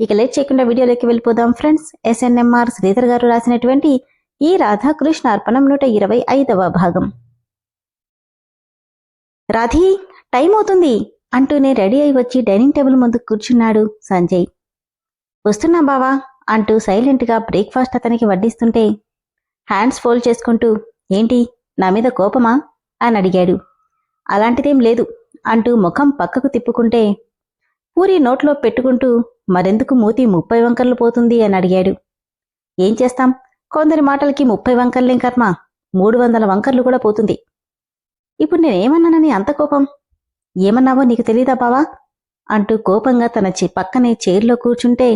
ఇక లేట్ చేయకుండా వీడియోలోకి వెళ్ళిపోదాం ఫ్రెండ్స్. ఎస్ఎన్ఎంఆర్ శ్రీధర్ గారు రాసినటువంటి ఈ రాధాకృష్ణ అర్పణం నూట ఇరవై ఐదవ భాగం. రాధి టైం అవుతుంది అంటూనే రెడీ అయి వచ్చి డైనింగ్ టేబుల్ ముందు కూర్చున్నాడు సంజయ్. వస్తున్నా బావా అంటూ సైలెంట్గా బ్రేక్ఫాస్ట్ అతనికి వడ్డిస్తుంటే హ్యాండ్స్ ఫోల్డ్ చేసుకుంటూ ఏంటి నా మీద కోపమా? అని అడిగాడు. అలాంటిదేం లేదు అంటూ ముఖం పక్కకు తిప్పుకుంటే పూరి నోట్లో పెట్టుకుంటూ మరెందుకు మూతి ముప్పై వంకర్లు పోతుంది అని అడిగాడు. ఏం చేస్తాం? కొందరి మాటలకి ముప్పై వంకర్లేం కర్మ? మూడు వందల వంకర్లు కూడా పోతుంది. ఇప్పుడు నేనేమన్నానని అంత కోపం? ఏమన్నావో నీకు తెలీదా బావా? అంటూ కోపంగా తన చి పక్కనే చైర్లో కూర్చుంటే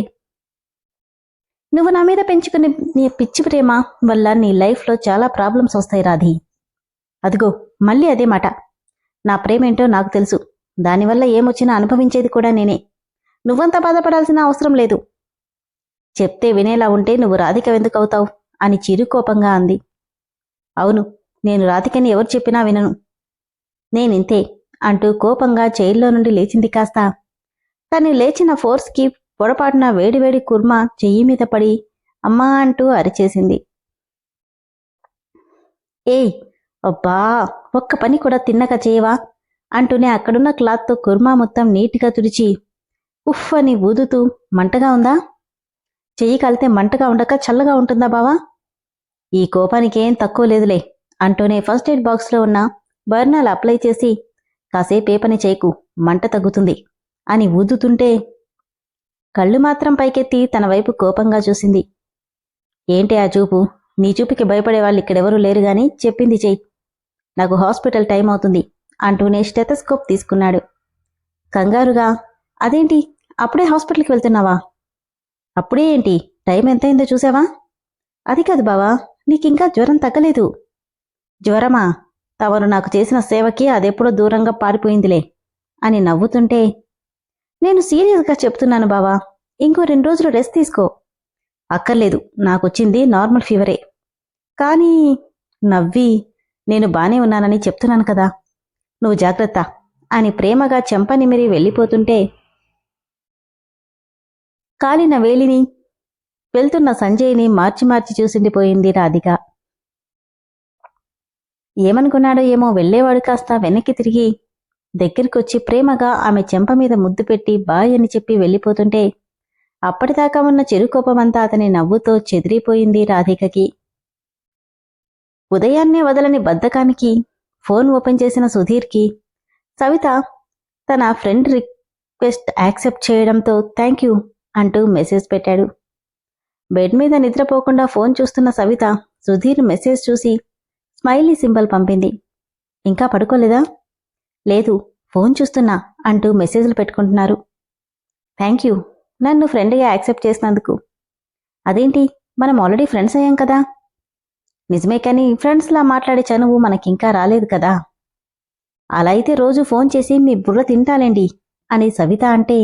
నువ్వు నా మీద పెంచుకునే నీ పిచ్చి ప్రేమ వల్ల నీ లైఫ్లో చాలా ప్రాబ్లమ్స్ వస్తాయి రాధి. అదిగో మళ్ళీ అదే మాట. నా ప్రేమేంటో నాకు తెలుసు. దానివల్ల ఏమొచ్చినా అనుభవించేది కూడా నేనే. నువ్వంత బాధపడాల్సిన అవసరం లేదు. చెప్తే వినేలా ఉంటే నువ్వు రాధిక ఎందుకవుతావు? అని చిరుకోపంగా అంది. అవును నేను రాధికని ఎవరు చెప్పినా వినను. నేనింతే అంటూ కోపంగా చైర్లో నుండి లేచింది కాస్త. తను లేచిన ఫోర్స్కి పొరపాటున వేడివేడి కుర్మా చెయ్యి మీద పడి అమ్మా అంటూ అరిచేసింది. ఏయ్ అబ్బా ఒక్క పని కూడా తిన్నక చేయవా? అంటూనే అక్కడున్న క్లాత్తో కుర్మా మొత్తం నీట్గా తుడిచి ఉఫ్ అని ఊదుతూ మంటగా ఉందా? చెయ్యి కాలితే మంటగా ఉండక చల్లగా ఉంటుందా బావా? ఈ కోపానికేం తక్కువ లేదులే అంటూనే ఫస్ట్ ఎయిడ్ బాక్స్లో ఉన్న బర్నాల్ అప్లై చేసి కాసేపు పని చేయకు మంట తగ్గుతుంది అని ఊదుతుంటే కళ్ళు మాత్రం పైకెత్తి తన వైపు కోపంగా చూసింది. ఏంటి ఆ చూపు? నీ చూపుకి భయపడే వాళ్ళు ఇక్కడెవరూ లేరు గాని చెప్పింది చెయ్యి నాకు హాస్పిటల్ టైం అవుతుంది అంటూనే స్టెథస్కోప్ తీసుకున్నాడు. కంగారుగా అదేంటి? అప్పుడే హాస్పిటల్కి వెళ్తున్నావా? అప్పుడే ఏంటి? టైం ఎంతైందో చూసావా? అది కాదు బావా నీకింకా జ్వరం తగ్గలేదు. జ్వరమా? తమరు నాకు చేసిన సేవకి అదెప్పుడో దూరంగా పారిపోయిందిలే అని నవ్వుతుంటే నేను సీరియస్గా చెప్తున్నాను బావా ఇంకో రెండు రోజులు రెస్ట్ తీసుకో. అక్కర్లేదు నాకొచ్చింది నార్మల్ ఫీవరే. కానీ నవ్వి నేను బానే ఉన్నానని చెప్తున్నాను కదా. నువ్వు జాగ్రత్త అని ప్రేమగా చెంపని నిమిరి వెళ్ళిపోతుంటే కాలిన వేలిని వెళ్తున్న సంజయ్ని మార్చి మార్చి చూసిండిపోయింది రాధిక. ఏమనుకున్నాడో ఏమో వెళ్ళేవాడు కాస్త వెనక్కి తిరిగి దగ్గరికొచ్చి ప్రేమగా ఆమె చెంప మీద ముద్దు పెట్టి బాయ్ అని చెప్పి వెళ్ళిపోతుంటే అప్పటిదాకా ఉన్న చిరుకోపమంతా అతని నవ్వుతో చెదిరిపోయింది రాధికకి. ఉదయాన్నే వదలని బద్ధకానికి ఫోన్ ఓపెన్ చేసిన సుధీర్కి సవిత తన ఫ్రెండ్ రిక్వెస్ట్ యాక్సెప్ట్ చేయడంతో థ్యాంక్ యూ అంటూ మెసేజ్ పెట్టాడు. బెడ్ మీద నిద్రపోకుండా ఫోన్ చూస్తున్న సవిత సుధీర్ మెసేజ్ చూసి స్మైలీ సింబల్ పంపింది. ఇంకా పడుకోలేదా? లేదు ఫోన్ చూస్తున్నా అంటూ మెసేజ్లు పెట్టుకుంటున్నారు. థ్యాంక్ యూ నన్ను ఫ్రెండ్గా యాక్సెప్ట్ చేసినందుకు. అదేంటి మనం ఆల్రెడీ ఫ్రెండ్స్ అయ్యాం కదా? నిజమే కానీ ఫ్రెండ్స్లా మాట్లాడే చనువు మనకింకా రాలేదు కదా? అలా అయితే రోజు ఫోన్ చేసి మీ బుర్ర తింటాలేండి అని సవిత అంటే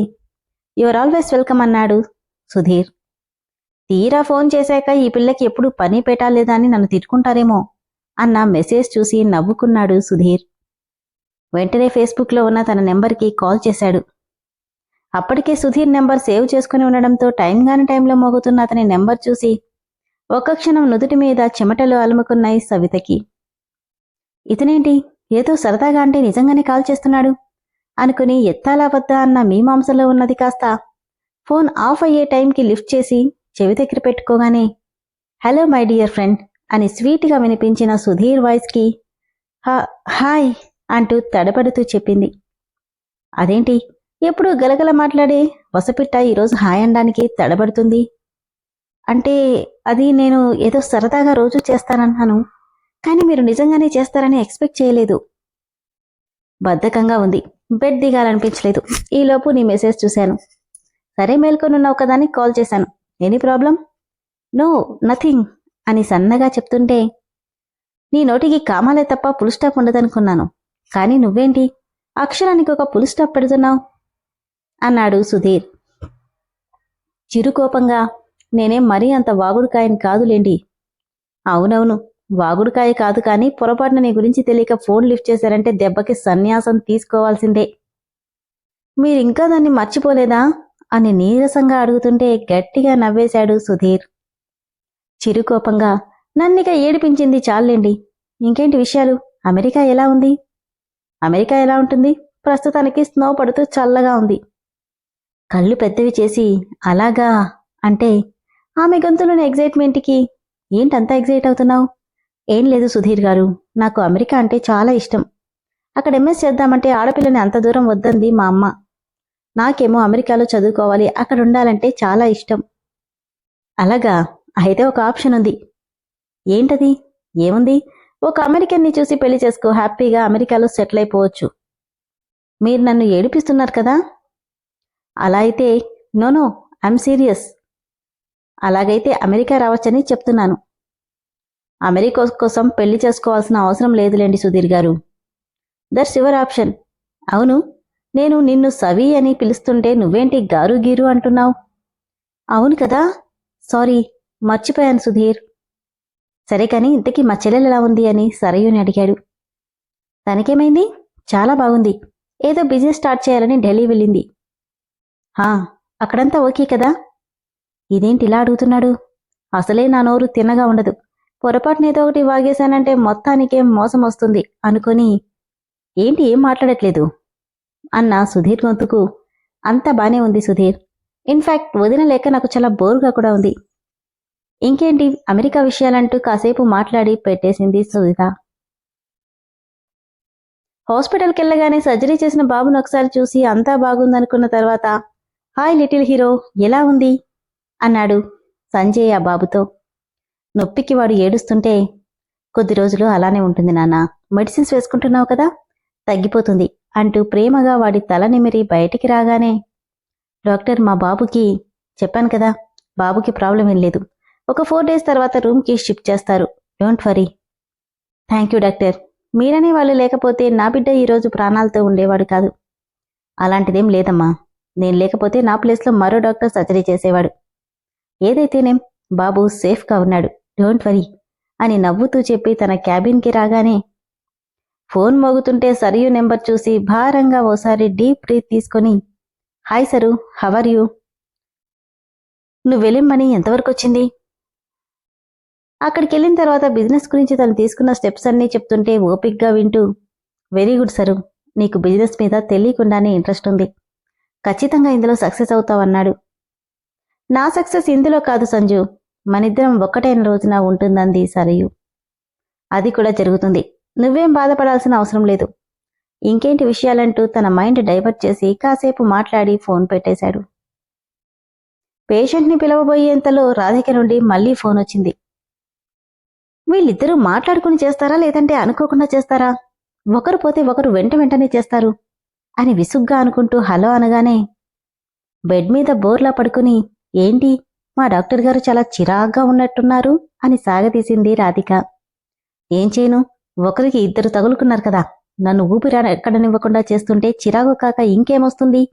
యువర్ ఆల్వేస్ వెల్కమ్ అన్నాడు. సుధీర్. తీరా ఫోన్ చేశాక ఈ పిల్లకి ఎప్పుడు పని పెట్టాలేదా అని నన్ను తిట్టుకుంటారేమో అన్న మెసేజ్ చూసి నవ్వుకున్నాడు సుధీర్. వెంటనే ఫేస్బుక్లో ఉన్న తన నెంబర్కి కాల్ చేశాడు. అప్పటికే సుధీర్ నెంబర్ సేవ్ చేసుకుని ఉండడంతో టైం కాని టైంలో మోగుతున్న అతని నెంబర్ చూసి ఒక్క క్షణం నుదుటి మీద చెమటలు అలుముకున్నాయి సవితకి. ఇతనేంటి? ఏదో సరదాగా అంటే నిజంగానే కాల్ చేస్తున్నాడు? అనుకుని ఎత్తాలా వద్దా అన్న మీమాంసలో ఉన్నది కాస్త. ఫోన్ ఆఫ్ అయ్యే టైంకి లిఫ్ట్ చేసి చెవి దగ్గర పెట్టుకోగానే హలో మై డియర్ ఫ్రెండ్ అని స్వీట్గా వినిపించిన సుధీర్ వాయిస్కి హాయ్ అంటూ తడబడుతూ చెప్పింది. అదేంటి? ఎప్పుడు గలగల మాట్లాడే వసపిట్ట ఈరోజు హాయ్ అనడానికి తడబడుతుంది. అంటే అది నేను ఏదో సరదాగా రోజు చేస్తానన్నాను కానీ మీరు నిజంగానే చేస్తారని ఎక్స్పెక్ట్ చేయలేదు. బద్ధకంగా ఉంది. బెడ్ దిగాలనిపించలేదు. ఈలోపు నీ మెసేజ్ చూశాను. సరే మేల్కొనున్న ఒకదానికి కాల్ చేశాను. Any problem? నో నథింగ్ అని సన్నగా చెప్తుంటే నీ నోటికి కామాలే తప్ప పుల్ స్టాప్ ఉండదనుకున్నాను. కానీ నువ్వేంటి? అక్షరానికి ఒక పుల్ స్టాప్ పెడుతున్నావు? అన్నాడు సుధీర్. చిరుకోపంగా నేనేం మరీ అంత వాగుడుకాయని కాదులేండి. అవునవును. వాగుడుకాయ కాదు కానీ పొరపాటున నీ గురించి తెలియక ఫోన్ లిఫ్ట్ చేశారంటే దెబ్బకి సన్యాసం తీసుకోవాల్సిందే. మీరింకా దాన్ని మర్చిపోలేదా? అని నీరసంగా అడుగుతుంటే గట్టిగా నవ్వేశాడు సుధీర్. చిరుకోపంగా నన్నిక ఏడిపించింది చాలండి ఇంకేంటి విషయాలు? అమెరికా ఎలా ఉంది? అమెరికా ఎలా ఉంటుంది? ప్రస్తుతానికి స్నో పడుతూ చల్లగా ఉంది. కళ్ళు పెద్దవి చేసి అలాగా? అంటే ఆమె గొంతులోని ఎగ్జైట్మెంట్కి ఏంటంతా ఎగ్జైట్ అవుతున్నావు? ఏం లేదు సుధీర్ గారు నాకు అమెరికా అంటే చాలా ఇష్టం. అక్కడ ఎంఎస్ చేద్దామంటే ఆడపిల్లని అంత దూరం వద్దంది మా అమ్మ. నాకేమో అమెరికాలో చదువుకోవాలి అక్కడ ఉండాలంటే చాలా ఇష్టం. అలాగా అయితే ఒక ఆప్షన్ ఉంది. ఏంటది? ఏముంది? ఒక అమెరికన్ని చూసి పెళ్ళి చేసుకో హ్యాపీగా అమెరికాలో సెటిల్ అయిపోవచ్చు. మీరు నన్ను ఏడిపిస్తున్నారు కదా? అలా అయితే నోనో ఐఎమ్ సీరియస్. అలాగైతే అమెరికా రావచ్చని చెప్తున్నాను. అమెరికా కోసం పెళ్ళి చేసుకోవాల్సిన అవసరం లేదులేండి సుధీర్ గారు. That's your option. అవును నేను నిన్ను సవి అని పిలుస్తుంటే నువ్వేంటి గారు గీరు అంటున్నావు? అవును కదా? సారీ మర్చిపోయాను సుధీర్. సరే కానీ ఇంతకీ మా చెల్లెలు ఎలా ఉంది అని సరయుని అడిగాడు. తనకేమైంది? చాలా బాగుంది. ఏదో బిజినెస్ స్టార్ట్ చేయాలని ఢిల్లీ వెళ్ళింది. హా అక్కడంతా ఓకే కదా? ఇదేంటి ఇలా అడుగుతున్నాడు? అసలే నా నోరు తిన్నగా ఉండదు. పొరపాటున ఏదో ఒకటి వాగేశానంటే మొత్తానికేం మోసం వస్తుంది అనుకొని ఏంటి ఏం మాట్లాడట్లేదు? అన్న సుధీర్ గొంతుకు అంతా బానే ఉంది సుధీర్. ఇన్ఫాక్ట్ వదిన లేక నాకు చాలా బోరుగా కూడా ఉంది. ఇంకేంటి అమెరికా విషయాలంటూ కాసేపు మాట్లాడి పెట్టేసింది సుధీత హాస్పిటల్కి వెళ్ళగానే సర్జరీ చేసిన బాబును ఒకసారి చూసి అంతా బాగుందనుకున్న తర్వాత హాయ్ లిటిల్ హీరో ఎలా ఉంది? అన్నాడు సంజయ్ ఆ బాబుతో. నొప్పికి వాడు ఏడుస్తుంటే కొద్ది రోజులు అలానే ఉంటుంది నాన్న. మెడిసిన్స్ వేసుకుంటున్నావు కదా? తగ్గిపోతుంది అంటూ ప్రేమగా వాడి తల నిమిరి బయటికి రాగానే డాక్టర్ మా బాబుకి చెప్పాను కదా బాబుకి ప్రాబ్లం ఏం లేదు. ఒక ఫోర్ డేస్ తర్వాత రూమ్కి షిఫ్ట్ చేస్తారు. Don't worry. Thank you doctor. మీరనే వాళ్ళు లేకపోతే నా బిడ్డ ఈరోజు ప్రాణాలతో ఉండేవాడు కాదు. అలాంటిదేం లేదమ్మా. నేను లేకపోతే నా ప్లేస్లో మరో డాక్టర్ సర్జరీ చేసేవాడు. ఏదైతేనేం బాబు సేఫ్గా ఉన్నాడు. డోంట్ వరీ అని నవ్వుతూ చెప్పి తన క్యాబిన్కి రాగానే ఫోన్ మోగుతుంటే సరియు నెంబర్ చూసి భారంగా ఓసారి డీప్ బ్రీత్ తీసుకొని hi sir how are you? నువ్వు వెళ్ళిమ్మని ఎంతవరకు వచ్చింది? అక్కడికి వెళ్ళిన తర్వాత బిజినెస్ గురించి తను తీసుకున్న స్టెప్స్ అన్నీ చెప్తుంటే ఓపిక్గా వింటూ వెరీ గుడ్ సరు నీకు బిజినెస్ మీద తెలియకుండానే ఇంట్రెస్ట్ ఉంది. ఖచ్చితంగా ఇందులో సక్సెస్ అవుతావన్నాడు. నా సక్సెస్ ఇందులో కాదు సంజు. మనిద్దరం ఒక్కటైన రోజున ఉంటుందంది సరయు. అది కూడా జరుగుతుంది. నువ్వేం బాధపడాల్సిన అవసరం లేదు. ఇంకేంటి విషయాలంటూ తన మైండ్ డైవర్ట్ చేసి కాసేపు మాట్లాడి ఫోన్ పెట్టేశాడు. పేషెంట్ని పిలవబోయేంతలో రాధిక నుండి మళ్ళీ ఫోన్ వచ్చింది. వీళ్ళిద్దరూ మాట్లాడుకుని చేస్తారా లేదంటే అనుకోకుండా చేస్తారా? ఒకరు పోతే ఒకరు వెంట వెంటనే చేస్తారు అని విసుగ్గా అనుకుంటూ హలో అనగానే బెడ్ మీద బోర్లా పడుకుని ఏంటి? మా డాక్టర్ గారు చాలా చిరాగ్గా ఉన్నట్టున్నారు అని సాగతీసింది రాధిక. ఏం చేయను? ఒకరికి ఇద్దరు తగులుకున్నారు కదా. నన్ను ఊపిరా ఎక్కడనివ్వకుండా చేస్తుంటే చిరాకు కాక ఇంకేమొస్తుంది?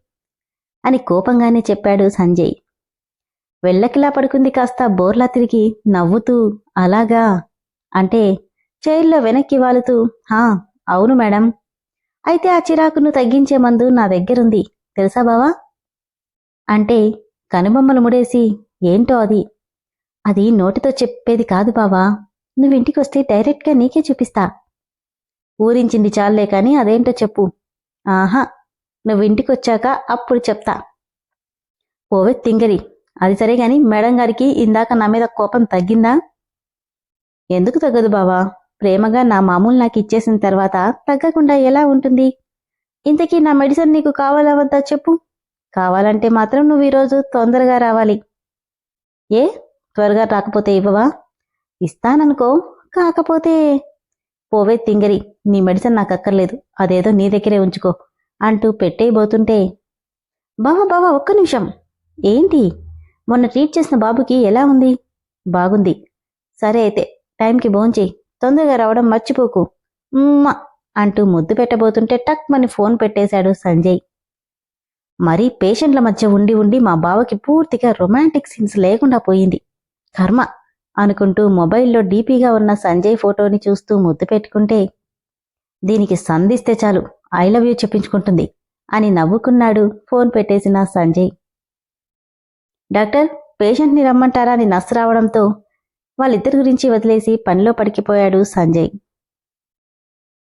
అని కోపంగానే చెప్పాడు సంజయ్. వెళ్ళకిలా పడుకుంది కాస్త బోర్లా తిరిగి నవ్వుతూ అలాగా? అంటే చైర్లో వెనక్కి వాలుతూ హా అవును మేడం. అయితే ఆ చిరాకును తగ్గించే మందు నా దగ్గరుంది. తెలుసా బావా? అంటే కనుబొమ్మలు ముడేసి ఏంటో అది? అది నోటితో చెప్పేది కాదు బావా. నువ్వింటికొస్తే డైరెక్ట్గా నీకే చూపిస్తా. ఊరించింది చాలే కాని అదేంటో చెప్పు. ఆహా నువ్వింటికొచ్చాక అప్పుడు చెప్తా. పోవే తింగరి అది సరే గాని మేడం గారికి ఇందాక నా మీద కోపం తగ్గిందా? ఎందుకు తగ్గదు బావా? ప్రేమగా నా మామూలు నాకు ఇచ్చేసిన తర్వాత తగ్గకుండా ఎలా ఉంటుంది? ఇంతకీ నా మెడిసిన్ నీకు కావాలా వద్దా చెప్పు. కావాలంటే మాత్రం నువ్వు ఈరోజు తొందరగా రావాలి. ఏ? త్వరగా రాకపోతే ఇవ్వవా? ఇస్తాననుకో కాకపోతే. పోవే తింగరి నీ మెడిసిన్ నాకు అక్కర్లేదు అదేదో నీ దగ్గరే ఉంచుకో అంటూ పెట్టేయబోతుంటే. బావా బావా ఒక్క నిమిషం. ఏంటి? మొన్న ట్రీట్ చేసిన బాబుకి ఎలా ఉంది? బాగుంది. సరే అయితే టైంకి భోంచేయి తొందరగా రావడం మర్చిపోకు. అంటూ ముద్దు పెట్టబోతుంటే టక్ మని ఫోన్ పెట్టేశాడు సంజయ్. మరీ పేషెంట్ల మధ్య ఉండి ఉండి మా బావకి పూర్తిగా రొమాంటిక్ సీన్స్ లేకుండా పోయింది. కర్మ అనుకుంటూ మొబైల్లో డీపీగా ఉన్న సంజయ్ ఫోటోని చూస్తూ ముద్దు పెట్టుకుంటే దీనికి సంధిస్తే చాలు ఐ లవ్ యూ చెప్పించుకుంటుంది అని నవ్వుకున్నాడు ఫోన్ పెట్టేసిన సంజయ్. డాక్టర్ పేషెంట్ని రమ్మంటారా అని నర్సు రావడంతో వాళ్ళిద్దరి గురించి వదిలేసి పనిలో పడికిపోయాడు సంజయ్.